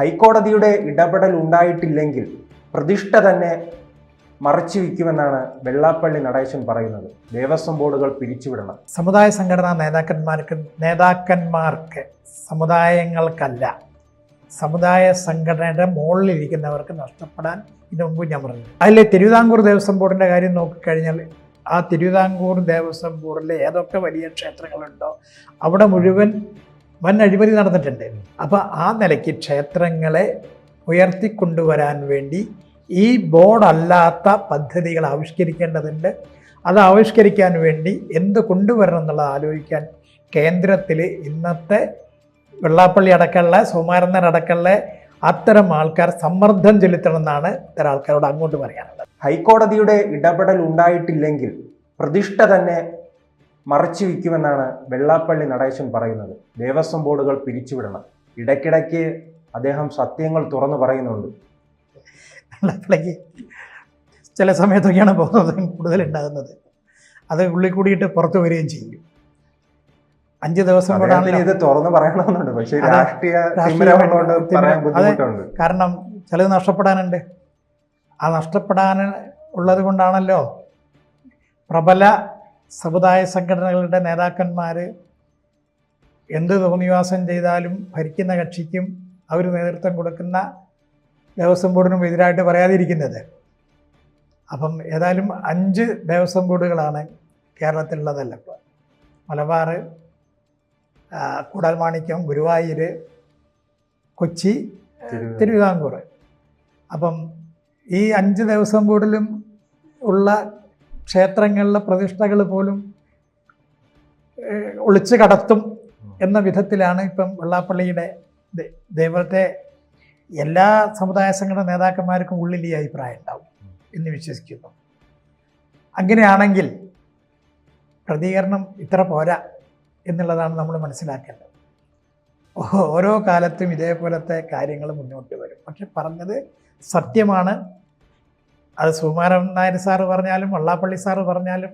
ഹൈക്കോടതിയുടെ ഇടപെടൽ ഉണ്ടായിട്ടില്ലെങ്കിൽ പ്രതിഷ്ഠ തന്നെ മറച്ചു വയ്ക്കുമെന്നാണ് വെള്ളാപ്പള്ളി നടേശൻ പറയുന്നത്. ദേവസ്വം ബോർഡുകൾ പിരിച്ചുവിടണം. സമുദായ സംഘടനാ നേതാക്കന്മാർക്ക് നേതാക്കന്മാർക്ക് സമുദായങ്ങൾക്കല്ല സമുദായ സംഘടനയുടെ മുകളിലിരിക്കുന്നവർക്ക് നഷ്ടപ്പെടാൻ ഇതിനു മുമ്പ് ഞാൻ പറഞ്ഞു അതിലെ തിരുവിതാംകൂർ ദേവസ്വം ബോർഡിന്റെ കാര്യം നോക്കിക്കഴിഞ്ഞാൽ ആ തിരുവിതാംകൂർ ദേവസ്വം ബോർഡിലെ ഏതൊക്കെ വലിയ ക്ഷേത്രങ്ങളുണ്ടോ അവിടെ മുഴുവൻ വൻ അഴിമതി നടന്നിട്ടുണ്ട്. അപ്പോൾ ആ നിലയ്ക്ക് ക്ഷേത്രങ്ങളെ ഉയർത്തിക്കൊണ്ടുവരാൻ വേണ്ടി ഈ ബോർഡല്ലാത്ത പദ്ധതികൾ ആവിഷ്കരിക്കേണ്ടതുണ്ട്. അത് ആവിഷ്കരിക്കാൻ വേണ്ടി എന്ത് കൊണ്ടുവരണം എന്നുള്ളത് ആലോചിക്കാൻ കേന്ദ്രത്തിൽ ഇന്നത്തെ വെള്ളാപ്പള്ളി അടക്കമുള്ള സുമാരന്ദൻ അത്തരം ആൾക്കാർ സമ്മർദ്ദം ചെലുത്തണം എന്നാണ് ഇത്തരം ആൾക്കാരോട് അങ്ങോട്ട് പറയാനുള്ളത്. ഹൈക്കോടതിയുടെ ഇടപെടൽ ഉണ്ടായിട്ടില്ലെങ്കിൽ പ്രതിഷ്ഠ തന്നെ മറച്ചു വയ്ക്കുമെന്നാണ് വെള്ളാപ്പള്ളി നടേശൻ പറയുന്നത്. ദേവസ്വം ബോർഡുകൾ പിരിച്ചുവിടണം. ഇടയ്ക്കിടയ്ക്ക് അദ്ദേഹം സത്യങ്ങൾ തുറന്നു പറയുന്നുണ്ട്. വെള്ളാപ്പള്ളിക്ക് ചില സമയത്തൊക്കെയാണ് ബോധം കൂടുതൽ ഉണ്ടാകുന്നത് അത് ഉള്ളിൽ കൂടിയിട്ട് പുറത്തു വരികയും ചെയ്യും. അഞ്ച് ദിവസം അദ്ദേഹത്തിന് ഇത് തുറന്നു പറയണമെന്നുണ്ട്. പക്ഷേ രാഷ്ട്രീയ അതെ. കാരണം ചിലത് നഷ്ടപ്പെടാനുണ്ട്. ആ നഷ്ടപ്പെടാൻ ഉള്ളത് കൊണ്ടാണല്ലോ പ്രബല സമുദായ സംഘടനകളുടെ നേതാക്കന്മാർ എന്ത് തോന്നിവാസം ചെയ്താലും ഭരിക്കുന്ന കക്ഷിക്കും അവർ നേതൃത്വം കൊടുക്കുന്ന ദേവസ്വം ബോർഡിനും എതിരായിട്ട് പറയാതിരിക്കുന്നത്. അപ്പം ഏതായാലും അഞ്ച് ദേവസ്വം ബോർഡുകളാണ് കേരളത്തിലുള്ളതല്ല. ഇപ്പോൾ മലബാർ കൂടൽമാണിക്യം ഗുരുവായൂർ കൊച്ചി തിരു- തിരുവിതാംകൂർ. അപ്പം ഈ അഞ്ച് ദേവസ്വം ബോർഡിലും ഉള്ള ക്ഷേത്രങ്ങളിലെ പ്രതിഷ്ഠകൾ പോലും ഒളിച്ചു കടത്തും എന്ന വിധത്തിലാണ് ഇപ്പം വെള്ളാപ്പള്ളിയുടെ ദൈവത്തെ എല്ലാ സമുദായ സംഘടന നേതാക്കന്മാർക്കും ഉള്ളിൽ ഈ അഭിപ്രായം ഉണ്ടാവും എന്ന് വിശ്വസിക്കുന്നു. അങ്ങനെയാണെങ്കിൽ പ്രതികരണം ഇത്ര പോരാ എന്നുള്ളതാണ് നമ്മൾ മനസ്സിലാക്കേണ്ടത്. ഓരോ കാലത്തും ഇതേപോലത്തെ കാര്യങ്ങൾ മുന്നോട്ട് വരും. പക്ഷെ പറഞ്ഞത് സത്യമാണ്. അത് സുകുമാരൻ നായർ സാറ് പറഞ്ഞാലും വള്ളാപ്പള്ളി സാറ് പറഞ്ഞാലും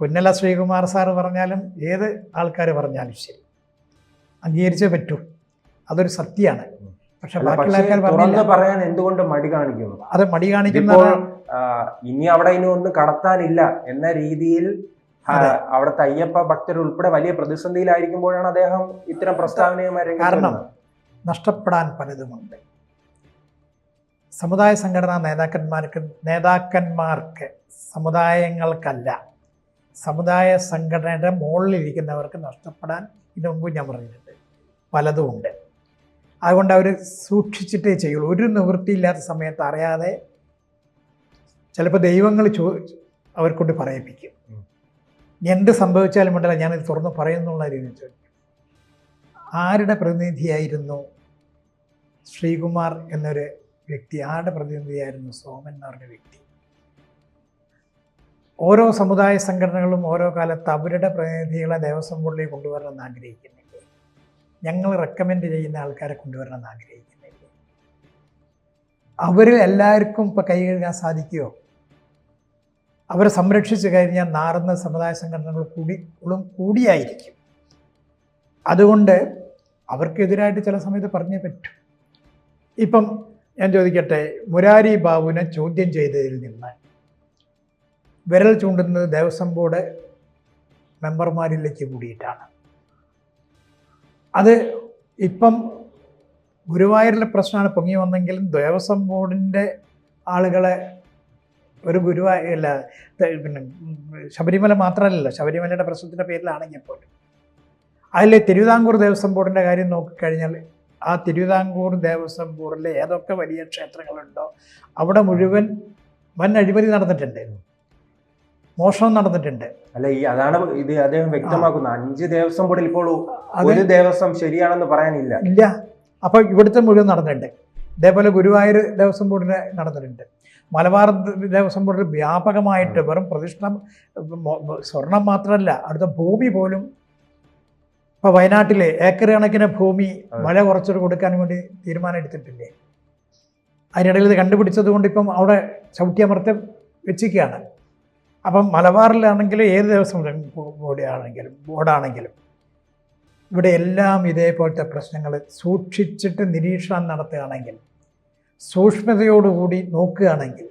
പുന്നല ശ്രീകുമാർ സാറ് പറഞ്ഞാലും ഏത് ആൾക്കാർ പറഞ്ഞാലും ശരി. അംഗീകരിച്ചേ പറ്റൂ. അതൊരു സത്യമാണ്. പക്ഷെ ബാക്കിയുള്ള ആൾക്കാർ പറഞ്ഞില്ല. പറയാൻ എന്തുകൊണ്ട് മടി കാണിക്കുന്നു? അത് മടി കാണിക്കുന്ന ഇനി അവിടെ ഇനി ഒന്നും കടത്താനില്ല എന്ന രീതിയിൽ. അവിടുത്തെ അയ്യപ്പ ഭക്തർ ഉൾപ്പെടെ വലിയ പ്രതിസന്ധിയിലായിരിക്കുമ്പോഴാണ് അദ്ദേഹം ഇത്തരം പ്രസ്താവനയുമായി കാരണം. നഷ്ടപ്പെടാൻ പലതുമുണ്ട്. സമുദായ സംഘടനാ നേതാക്കന്മാർക്ക് നേതാക്കന്മാർക്ക് സമുദായങ്ങൾക്കല്ല സമുദായ സംഘടനയുടെ മുകളിലിരിക്കുന്നവർക്ക് നഷ്ടപ്പെടാൻ ഇതിനു മുമ്പ് ഞാൻ പറഞ്ഞിട്ടുണ്ട്. പലതുമുണ്ട് അതുകൊണ്ട് അവർ സൂക്ഷിച്ചിട്ടേ ചെയ്യുള്ളൂ. ഒരു നിവൃത്തിയില്ലാത്ത സമയത്ത് അറിയാതെ ചിലപ്പോൾ ദൈവങ്ങൾ ചോ അവർക്കൊണ്ട് പറയിപ്പിക്കും. എന്ത് സംഭവിച്ചാലും വേണ്ടല്ല ഞാനിത് തുറന്ന് പറയുന്നുള്ള രീതിയിൽ ചോദിക്കും. ആരുടെ പ്രതിനിധിയായിരുന്നു ശ്രീകുമാർ എന്നൊരു വ്യക്തി ആരുടെ പ്രതിനിധിയായിരുന്നു സോമൻ എന്ന് പറഞ്ഞ വ്യക്തി? ഓരോ സമുദായ സംഘടനകളും ഓരോ കാലത്ത് അവരുടെ പ്രതിനിധികളെ ദേവസ്വം ബോർഡിലേക്ക് കൊണ്ടുവരണമെന്ന് ആഗ്രഹിക്കുന്നില്ല. ഞങ്ങൾ റെക്കമെൻഡ് ചെയ്യുന്ന ആൾക്കാരെ കൊണ്ടുവരണമെന്ന് ആഗ്രഹിക്കുന്നില്ല. അവരിൽ എല്ലാവർക്കും ഇപ്പം കൈ കഴുകാൻ സാധിക്കുമോ അവരെ സംരക്ഷിച്ചു കഴിഞ്ഞാൽ നാറുന്ന സമുദായ സംഘടനകൾ കൂടി കൂടിയായിരിക്കും. അതുകൊണ്ട് അവർക്കെതിരായിട്ട് ചില സമയത്ത് പറഞ്ഞേ പറ്റും. ഇപ്പം ഞാൻ ചോദിക്കട്ടെ മുരാരി ബാബുവിനെ ചോദ്യം ചെയ്തതിൽ നിന്ന് വിരൽ ചൂണ്ടുന്നത് ദേവസ്വം ബോർഡ് മെമ്പർമാരിലേക്ക് കൂടിയിട്ടാണ്. അത് ഇപ്പം ഗുരുവായൂരിലെ പ്രശ്നമാണ്. പൊങ്ങി വന്നെങ്കിലും ദേവസ്വം ബോർഡിന്റെ ആളുകളെ ഒരു ഗുരുവായൂരല്ല പിന്നെ ശബരിമല മാത്രമല്ലല്ലോ ശബരിമലയുടെ പ്രശ്നത്തിന്റെ പേരിലാണെങ്കിൽ പോലും. അതിലെ തിരുവിതാംകൂർ ദേവസ്വം ബോർഡിന്റെ കാര്യം നോക്കിക്കഴിഞ്ഞാൽ ആ തിരുവിതാംകൂർ ദേവസ്വം ബോർഡിലെ ഏതൊക്കെ വലിയ ക്ഷേത്രങ്ങളുണ്ടോ അവിടെ മുഴുവൻ വൻ അഴിമതി നടന്നിട്ടുണ്ട്. മോഷണം നടന്നിട്ടുണ്ട്. അല്ല ഈ അതാണ് ഇത് അദ്ദേഹം വ്യക്തമാക്കുന്നത് അഞ്ച് ദേവസ്വം ബോർഡിൽ ഇപ്പോൾ ഒരു ദേവസ്വം ശരിയാണെന്ന് പറയാനില്ല. ഇല്ല. അപ്പോൾ ഇവിടുത്തെ മുഴുവൻ നടന്നിട്ടുണ്ട്. ഇതേപോലെ ഗുരുവായൂർ ദേവസ്വം ബോർഡിന് നടന്നിട്ടുണ്ട്. മലബാർ ദേവസ്വം ബോർഡിൽ വ്യാപകമായിട്ട് വെറും പ്രതിഷ്ഠ സ്വർണം മാത്രമല്ല അടുത്ത ഭൂമി പോലും ഇപ്പോൾ വയനാട്ടിലെ ഏക്കർ കണക്കിന് ഭൂമി. മഴ കുറച്ചൊരു കൊടുക്കാൻ വേണ്ടി തീരുമാനം എടുത്തിട്ടില്ലേ? അതിനിടയിൽ ഇത് കണ്ടുപിടിച്ചത് കൊണ്ട് ഇപ്പം അവിടെ ചവിട്ടിയമർത്തി വെച്ചിരിക്കുകയാണ്. അപ്പം മലബാറിലാണെങ്കിലും ഏത് ദിവസം ബോഡി ആണെങ്കിലും ബോർഡാണെങ്കിലും ഇവിടെ എല്ലാം ഇതേപോലത്തെ പ്രശ്നങ്ങൾ സൂക്ഷിച്ചിട്ട് നിരീക്ഷണം നടത്തുകയാണെങ്കിൽ സൂക്ഷ്മതയോടുകൂടി നോക്കുകയാണെങ്കിൽ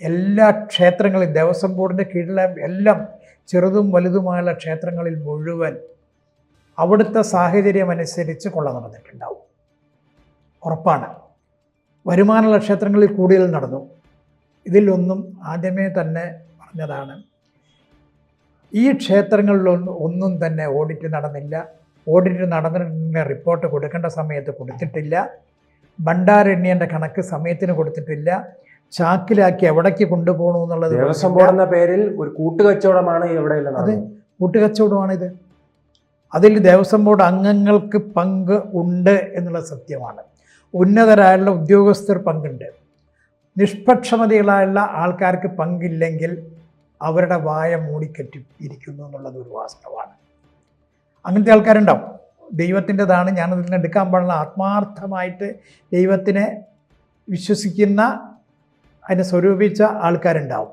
എല്ലാ ക്ഷേത്രങ്ങളിൽ ദേവസ്വം ബോർഡിന്റെ കീഴിലെ എല്ലാം ചെറുതും വലുതുമായുള്ള ക്ഷേത്രങ്ങളിൽ മുഴുവൻ അവിടുത്തെ സാഹചര്യം അനുസരിച്ച് കൊള്ള നടന്നിട്ടുണ്ടാവും. ഉറപ്പാണ്. വരുമാന ക്ഷേത്രങ്ങളിൽ കൂടുതൽ നടന്നു. ഇതിലൊന്നും ആദ്യമേ തന്നെ പറഞ്ഞതാണ്. ഈ ക്ഷേത്രങ്ങളിലൊന്നും ഒന്നും തന്നെ ഓഡിറ്റ് നടന്നില്ല. ഓഡിറ്റ് നടന്നിട്ടുണ്ടെങ്കിൽ റിപ്പോർട്ട് കൊടുക്കേണ്ട സമയത്ത് കൊടുത്തിട്ടില്ല. ഭണ്ഡാരണ്യന്റെ കണക്ക് സമയത്തിന് കൊടുത്തിട്ടില്ല. ചാക്കിലാക്കി എവിടേക്ക് കൊണ്ടുപോകണു എന്നുള്ളത് ദേവസ്വം. ബോർഡ് എന്ന പേരിൽ ഒരു കൂട്ടുകച്ചവടമാണ് ഇവിടെ അതെ. കൂട്ടുകച്ചവടമാണിത്. അതിൽ ദേവസ്വം ബോർഡ് അംഗങ്ങൾക്ക് പങ്ക് ഉണ്ട് എന്നുള്ള സത്യമാണ്. ഉന്നതരായുള്ള ഉദ്യോഗസ്ഥർ പങ്കുണ്ട്. നിഷ്പക്ഷമതികളായുള്ള ആൾക്കാർക്ക് പങ്കില്ലെങ്കിൽ അവരുടെ വായ മൂടിക്കറ്റി ഇരിക്കുന്നു എന്നുള്ളത് ഒരു വാസ്തവമാണ്. അങ്ങനത്തെ ആൾക്കാരുണ്ടാവും. ദൈവത്തിന്റെതാണ് ഞാനതിൽ നിന്ന് എടുക്കാൻ പാടുള്ള ആത്മാർത്ഥമായിട്ട് ദൈവത്തിനെ വിശ്വസിക്കുന്ന അതിനെ സ്വരൂപിച്ച ആൾക്കാരുണ്ടാവും.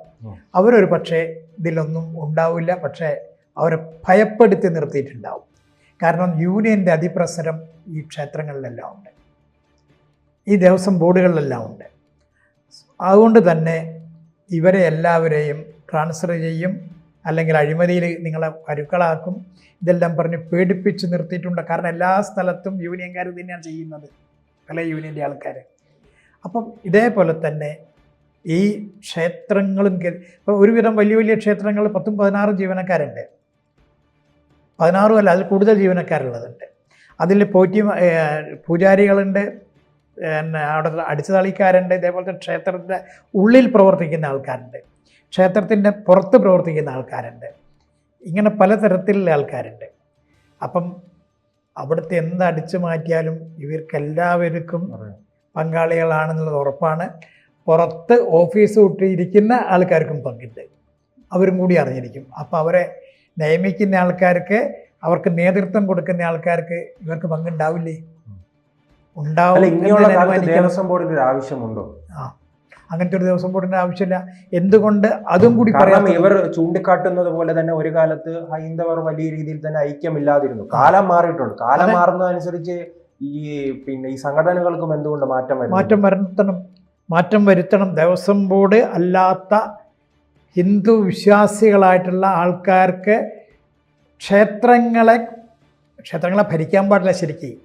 അവരൊരു പക്ഷേ ഇതിലൊന്നും ഉണ്ടാവില്ല. പക്ഷേ അവരെ ഭയപ്പെടുത്തി നിർത്തിയിട്ടുണ്ടാവും. കാരണം യൂണിയന്റെ അതിപ്രസരം ഈ ക്ഷേത്രങ്ങളിലെല്ലാം ഉണ്ട്. ഈ ദേവസ്വം ബോർഡുകളിലെല്ലാം ഉണ്ട്. അതുകൊണ്ട് തന്നെ ഇവരെ എല്ലാവരെയും ട്രാൻസ്ഫർ ചെയ്യും അല്ലെങ്കിൽ അഴിമതിയിൽ നിങ്ങളെ കരുക്കളാക്കും ഇതെല്ലാം പറഞ്ഞ് പേടിപ്പിച്ച് നിർത്തിയിട്ടുണ്ട്. കാരണം എല്ലാ സ്ഥലത്തും യൂണിയൻകാർ തന്നെയാണ് ചെയ്യുന്നത്. പല യൂണിയന്റെ ആൾക്കാർ. അപ്പം ഇതേപോലെ തന്നെ ഈ ക്ഷേത്രങ്ങളും ഇപ്പോൾ ഒരുവിധം വലിയ വലിയ ക്ഷേത്രങ്ങൾ പത്തും പതിനാറും ജീവനക്കാരുണ്ട്. പതിനാറും അല്ല അതിൽ കൂടുതൽ ജീവനക്കാരുള്ളതുണ്ട്. അതിൽ പോറ്റി പൂജാരികളുണ്ട് പിന്നെ അവിടെ അടിച്ചുതളിക്കാരുണ്ട് ഇതേപോലത്തെ ക്ഷേത്രത്തിന്റെ ഉള്ളിൽ പ്രവർത്തിക്കുന്ന ആൾക്കാരുണ്ട്. ക്ഷേത്രത്തിന്റെ പുറത്ത് പ്രവർത്തിക്കുന്ന ആൾക്കാരുണ്ട്. ഇങ്ങനെ പലതരത്തിലുള്ള ആൾക്കാരുണ്ട്. അപ്പം അവിടുത്തെ എന്ത് അടിച്ചു മാറ്റിയാലും ഇവർക്കെല്ലാവർക്കും പങ്കാളികളാണെന്നുള്ളത് ഉറപ്പാണ്. പുറത്ത് ഓഫീസ് വിട്ടിരിക്കുന്ന ആൾക്കാർക്കും പങ്കുണ്ട്. അവരും കൂടി അറിഞ്ഞിരിക്കും. അപ്പോൾ അവരെ നിയമിക്കുന്ന ആൾക്കാർക്ക് അവർക്ക് നേതൃത്വം കൊടുക്കുന്ന ആൾക്കാർക്ക് ഇവർക്ക് പങ്കുണ്ടാവില്ലേ? ഉണ്ടാവും. ദേവസ്വം ബോർഡിന്റെ ഒരു ആവശ്യമുണ്ടോ? ആ അങ്ങനത്തെ ഒരു ദിവസം ബോർഡിന്റെ ആവശ്യമില്ല. എന്തുകൊണ്ട് അതും കൂടി പറയാം ഇവർ ചൂണ്ടിക്കാട്ടുന്നത് പോലെ തന്നെ ഒരു കാലത്ത് ഹൈന്ദവർ വലിയ രീതിയിൽ തന്നെ ഐക്യമില്ലാതിരുന്നു. കാലം മാറിയിട്ടുണ്ട്. കാലം. മാറുന്നതനുസരിച്ച് ഈ പിന്നെ ഈ സംഘടനകൾക്കും എന്തുകൊണ്ട് മാറ്റം മാറ്റം വരുത്തണം. മാറ്റം വരുത്തണം. ദേവസ്വം ബോർഡ് അല്ലാത്ത ഹിന്ദു വിശ്വാസികളായിട്ടുള്ള ആൾക്കാർക്ക് ക്ഷേത്രങ്ങളെ ക്ഷേത്രങ്ങളെ ഭരിക്കാൻ പാടില്ല ശരിക്കും.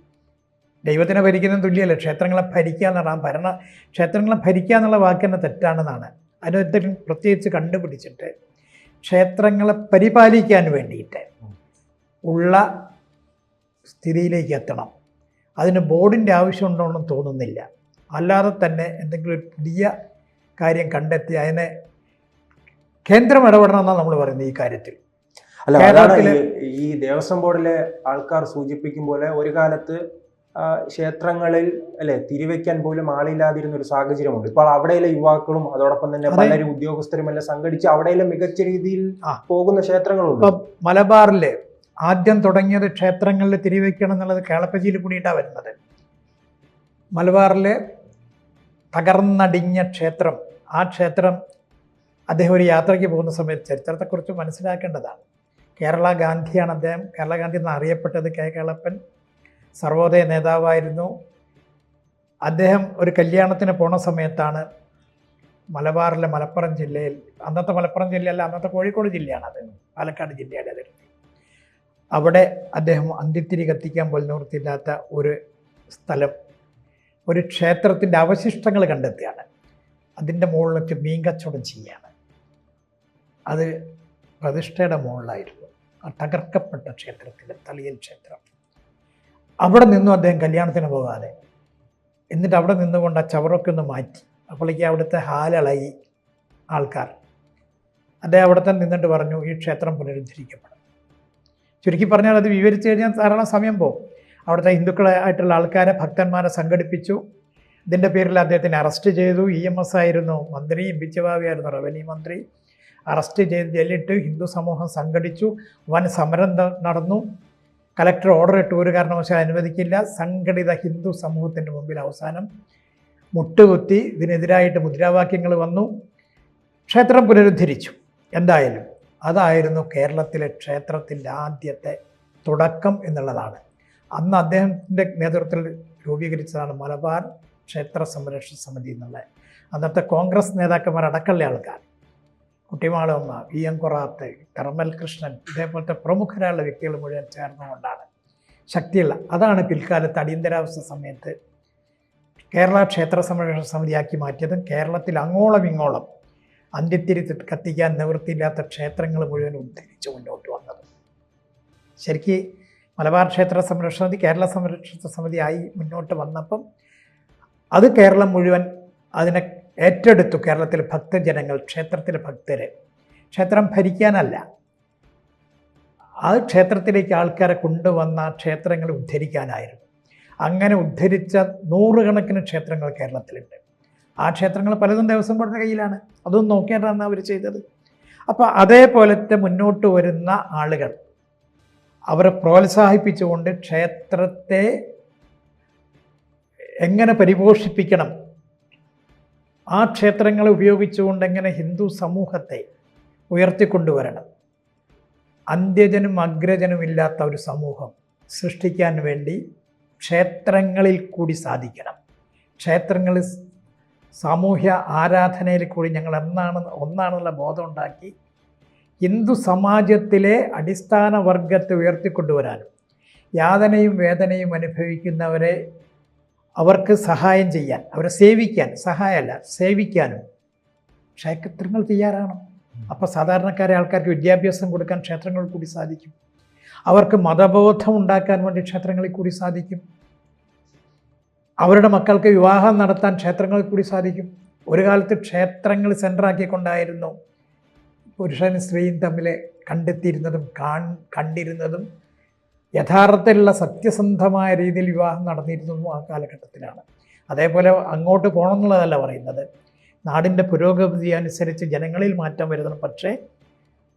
ദൈവത്തിനെ ഭരിക്കുന്ന തുല്യമല്ല ക്ഷേത്രങ്ങളെ ഭരിക്കുക ആ ഭരണ ക്ഷേത്രങ്ങളെ ഭരിക്കുക എന്നുള്ള വാക്ക് തന്നെ തെറ്റാണെന്നാണ്. അതിനൊരു പ്രത്യേകിച്ച് കണ്ടുപിടിച്ചിട്ട് ക്ഷേത്രങ്ങളെ പരിപാലിക്കാൻ വേണ്ടിയിട്ട് ഉള്ള സ്ഥിതിയിലേക്ക് എത്തണം അതിന് ബോർഡിന്റെ ആവശ്യമുണ്ടോന്നും തോന്നുന്നില്ല. അല്ലാതെ തന്നെ എന്തെങ്കിലും ഒരു പുതിയ കാര്യം കണ്ടെത്തി അതിനെ കേന്ദ്രം ഇടപെടണം എന്നാണ് നമ്മൾ പറയുന്നത് ഈ കാര്യത്തിൽ അല്ല കേരളത്തിലെ ഈ- ദേവസ്വം ബോർഡിലെ ആൾക്കാർ സൂചിപ്പിക്കും പോലെ ഒരു കാലത്ത് ക്ഷേത്രങ്ങളിൽ അല്ലെ തിരിവെക്കാൻ പോലും ആളില്ലാതിരുന്ന ഒരു സാഹചര്യമുണ്ട് ഇപ്പോൾ അവിടെയുള്ള യുവാക്കളും അതോടൊപ്പം തന്നെ. പലരും ഉദ്യോഗസ്ഥരും എല്ലാം സംഘടിച്ച് അവിടെയെല്ലാം മികച്ച രീതിയിൽ. പോകുന്ന ക്ഷേത്രങ്ങളുണ്ട് മലബാറിലെ ആദ്യം തുടങ്ങിയത് ക്ഷേത്രങ്ങളിൽ തിരിവെക്കണം എന്നുള്ളത് കേളപ്പജിയിൽ കൂടിയിട്ടാണ് വരുന്നത് മലബാറിലെ തകർന്നടിഞ്ഞ ക്ഷേത്രം ആ ക്ഷേത്രം അദ്ദേഹം ഒരു യാത്രയ്ക്ക് പോകുന്ന സമയത്ത് ചരിത്രത്തെക്കുറിച്ച് മനസ്സിലാക്കേണ്ടതാണ്. കേരള ഗാന്ധിയാണ് അദ്ദേഹം. കേരള ഗാന്ധി എന്ന് അറിയപ്പെട്ടത് കെ കേളപ്പൻ സർവോദയ നേതാവായിരുന്നു. അദ്ദേഹം ഒരു കല്യാണത്തിന് പോണ സമയത്താണ് മലബാറിലെ മലപ്പുറം ജില്ലയിൽ അന്നത്തെ മലപ്പുറം ജില്ലയല്ല അന്നത്തെ കോഴിക്കോട് ജില്ലയാണ് അത് പാലക്കാട് ജില്ലയുടെ അതിർത്തി. അവിടെ അദ്ദേഹം അന്ത്യത്തിരി കത്തിക്കാൻ പോലും നിവൃത്തിയില്ലാത്ത ഒരു സ്ഥലം ഒരു ക്ഷേത്രത്തിന്റെ അവശിഷ്ടങ്ങൾ കണ്ടെത്തുകയാണ്. അതിന്റെ വെച്ച് മീൻ കച്ചവടം ചെയ്യുകയാണ്. അത് പ്രതിഷ്ഠയുടെ മുകളിലായിരുന്നു. ആ തകർക്കപ്പെട്ട ക്ഷേത്രത്തിന്റെ തളിയൽ ക്ഷേത്രം. അവിടെ നിന്നും അദ്ദേഹം കല്യാണത്തിന് പോകാതെ എന്നിട്ട് അവിടെ നിന്നുകൊണ്ട് ആ ചവറൊക്കെ ഒന്ന് മാറ്റി. അപ്പോഴേക്ക് അവിടുത്തെ ഹാലളയി ആൾക്കാർ. അദ്ദേഹം അവിടെ തന്നെ നിന്നിട്ട് പറഞ്ഞു ഈ ക്ഷേത്രം പുനരുദ്ധരിക്കപ്പെടും ചുരുക്കി പറഞ്ഞാൽ അത് വിവരിച്ചു കഴിഞ്ഞാൽ ധാരാളം സമയം പോകും. അവിടുത്തെ ഹിന്ദുക്കളായിട്ടുള്ള ആൾക്കാരെ ഭക്തന്മാരെ സംഘടിപ്പിച്ചു. ഇതിന്റെ പേരിൽ അദ്ദേഹത്തിനെ അറസ്റ്റ് ചെയ്തു. ഇ എം എസ് ആയിരുന്നു മന്ത്രി ബിച്ചവാവിയായിരുന്നു റവന്യൂ മന്ത്രി. അറസ്റ്റ് ചെയ്ത് ജയിലിട്ട് ഹിന്ദു സമൂഹം സംഘടിച്ചു. വൻ സമരം നടന്നു. കലക്ടർ ഓർഡർ ഇട്ടു. ഒരു കാരണവശാൽ അനുവദിക്കില്ല. സംഘടിത ഹിന്ദു സമൂഹത്തിന്റെ മുമ്പിൽ അവസാനം മുട്ടുകുത്തി ഇതിനെതിരായിട്ട് മുദ്രാവാക്യങ്ങൾ വന്നു. ക്ഷേത്രം പുനരുദ്ധരിച്ചു. എന്തായാലും അതായിരുന്നു കേരളത്തിലെ ക്ഷേത്രത്തിന്റെ ആദ്യത്തെ തുടക്കം എന്നുള്ളതാണ്. അന്ന് അദ്ദേഹത്തിന്റെ നേതൃത്വത്തിൽ രൂപീകരിച്ചതാണ് മലബാർ ക്ഷേത്ര സംരക്ഷണ സമിതി എന്നുള്ളത് അന്നത്തെ കോൺഗ്രസ് നേതാക്കന്മാർ അടക്കമുള്ള ആൾക്കാർ കുട്ടിമാളമ്മ വി എം കൊറാത്ത് കർമ്മൽ കൃഷ്ണൻ ഇതേപോലത്തെ പ്രമുഖരായുള്ള വ്യക്തികൾ മുഴുവൻ ചേർന്നുകൊണ്ടാണ്. ശക്തിയുള്ള അതാണ് പിൽക്കാലത്ത് അടിയന്തരാവസ്ഥ സമയത്ത് കേരള ക്ഷേത്ര സംരക്ഷണ സമിതിയാക്കി മാറ്റിയതും കേരളത്തിൽ അങ്ങോളം ഇങ്ങോളം അന്ത്യത്തിരി കത്തിക്കാൻ നിവൃത്തിയില്ലാത്ത ക്ഷേത്രങ്ങൾ മുഴുവൻ ഉദ്ധരിച്ച് മുന്നോട്ട് വന്നത്. ശരിക്ക് മലബാർ ക്ഷേത്ര സംരക്ഷണ സമിതി കേരള സംരക്ഷണ സമിതിയായി മുന്നോട്ട് വന്നപ്പം അത് കേരളം മുഴുവൻ അതിനെ ഏറ്റെടുത്തു കേരളത്തിലെ ഭക്തജനങ്ങൾ ക്ഷേത്രത്തിലെ ഭക്തരെ. ക്ഷേത്രം ഭരിക്കാനല്ല. ആ ക്ഷേത്രത്തിലേക്ക് ആൾക്കാരെ കൊണ്ടുവന്ന ക്ഷേത്രങ്ങൾ ഉദ്ധരിക്കാനായിരുന്നു. അങ്ങനെ ഉദ്ധരിച്ച നൂറുകണക്കിന് ക്ഷേത്രങ്ങൾ കേരളത്തിലുണ്ട്. ആ ക്ഷേത്രങ്ങൾ പലതും ദേവസ്വം ബോർഡിന്റെ കയ്യിലാണ്. അതൊന്നും നോക്കേണ്ടതാണ് അവർ ചെയ്തത്. അപ്പോൾ അതേപോലത്തെ മുന്നോട്ട് വരുന്ന ആളുകൾ അവരെ പ്രോത്സാഹിപ്പിച്ചുകൊണ്ട് ക്ഷേത്രത്തെ എങ്ങനെ പരിപോഷിപ്പിക്കണം ആ ക്ഷേത്രങ്ങളെ ഉപയോഗിച്ചുകൊണ്ട് എങ്ങനെ ഹിന്ദു സമൂഹത്തെ ഉയർത്തിക്കൊണ്ടുവരണം? അന്ത്യജനും അഗ്രജനും ഇല്ലാത്ത ഒരു സമൂഹം സൃഷ്ടിക്കാൻ വേണ്ടി ക്ഷേത്രങ്ങളിൽ കൂടി സാധിക്കണം. ക്ഷേത്രങ്ങളിൽ സാമൂഹ്യ ആരാധനയിൽ കൂടി ഞങ്ങൾ എന്നാണ് ഒന്നാണെന്നുള്ള ബോധം ഉണ്ടാക്കി ഹിന്ദു സമാജത്തിലെ അടിസ്ഥാന വർഗത്തെ ഉയർത്തിക്കൊണ്ടുവരാനും യാതനയും വേദനയും അനുഭവിക്കുന്നവരെ അവർക്ക് സഹായം ചെയ്യാൻ അവരെ സേവിക്കാൻ സഹായമല്ല സേവിക്കാനും ക്ഷേത്രങ്ങൾ തയ്യാറാണ്. അപ്പോൾ സാധാരണക്കാരെ ആൾക്കാർക്ക് വിദ്യാഭ്യാസം കൊടുക്കാൻ ക്ഷേത്രങ്ങളിൽ കൂടി സാധിക്കും. അവർക്ക് മതബോധം ഉണ്ടാക്കാൻ വേണ്ടി ക്ഷേത്രങ്ങളിൽ കൂടി സാധിക്കും. അവരുടെ മക്കൾക്ക് വിവാഹം നടത്താൻ ക്ഷേത്രങ്ങളിൽ കൂടി സാധിക്കും. ഒരു കാലത്ത് ക്ഷേത്രങ്ങൾ സെന്ററാക്കിക്കൊണ്ടായിരുന്നു പുരുഷനും സ്ത്രീയും തമ്മിൽ കണ്ടെത്തിയിരുന്നതും കാൺ കണ്ടിരുന്നതും യഥാർത്ഥത്തിലുള്ള സത്യസന്ധമായ രീതിയിൽ വിവാഹം നടന്നിരുന്നതും ആ കാലഘട്ടത്തിലാണ്. അതേപോലെ അങ്ങോട്ട് പോകണം എന്നുള്ളതല്ല പറയുന്നത്. നാടിന്റെ പുരോഗതി അനുസരിച്ച് ജനങ്ങളിൽ മാറ്റം വരുത്തണം. പക്ഷേ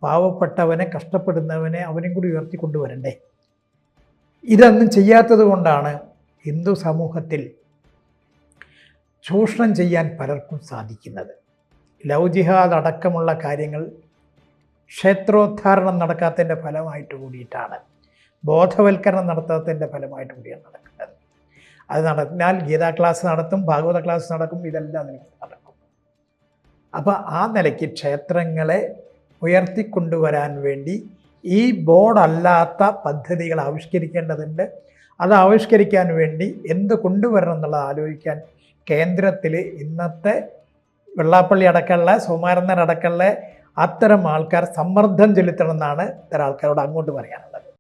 പാവപ്പെട്ടവനെ കഷ്ടപ്പെടുന്നവനെ അവനും കൂടി ഉയർത്തിക്കൊണ്ടുവരണ്ടേ ഇതൊന്നും ചെയ്യാത്തത് കൊണ്ടാണ് ഹിന്ദു സമൂഹത്തിൽ ചൂഷണം ചെയ്യാൻ പലർക്കും സാധിക്കുന്നത്. ലവ് ജിഹാദ് അടക്കമുള്ള കാര്യങ്ങൾ ക്ഷേത്രോദ്ധാരണം നടക്കാത്തതിന്റെ ഫലമായിട്ട് കൂടിയിട്ടാണ്. ബോധവൽക്കരണം നടത്താത്തതിന്റെ ഫലമായിട്ട് കൂടിയാണ് നടക്കുന്നത് അത് നടന്നാൽ ഗീതാ ക്ലാസ് നടത്തും ഭാഗവത ക്ലാസ് നടക്കും ഇതെല്ലാം നിങ്ങൾക്ക് നടക്കും. അപ്പോൾ ആ നിലയ്ക്ക് ക്ഷേത്രങ്ങളെ ഉയർത്തിക്കൊണ്ടുവരാൻ വേണ്ടി ഈ ബോർഡല്ലാത്ത പദ്ധതികൾ ആവിഷ്കരിക്കേണ്ടതുണ്ട്. അത് ആവിഷ്കരിക്കാൻ വേണ്ടി എന്ത് കൊണ്ടുവരണം എന്നുള്ളത് ആലോചിക്കാൻ കേന്ദ്രത്തിൽ ഇന്നത്തെ വെള്ളാപ്പള്ളി അടക്കമുള്ള സുമാരന്നർ അടക്കമുള്ള അത്തരം ആൾക്കാർ സമ്മർദ്ദം ചെലുത്തണം എന്നാണ് ഇത്തരം ആൾക്കാരോട് അങ്ങോട്ട് പറയാനുള്ളത്.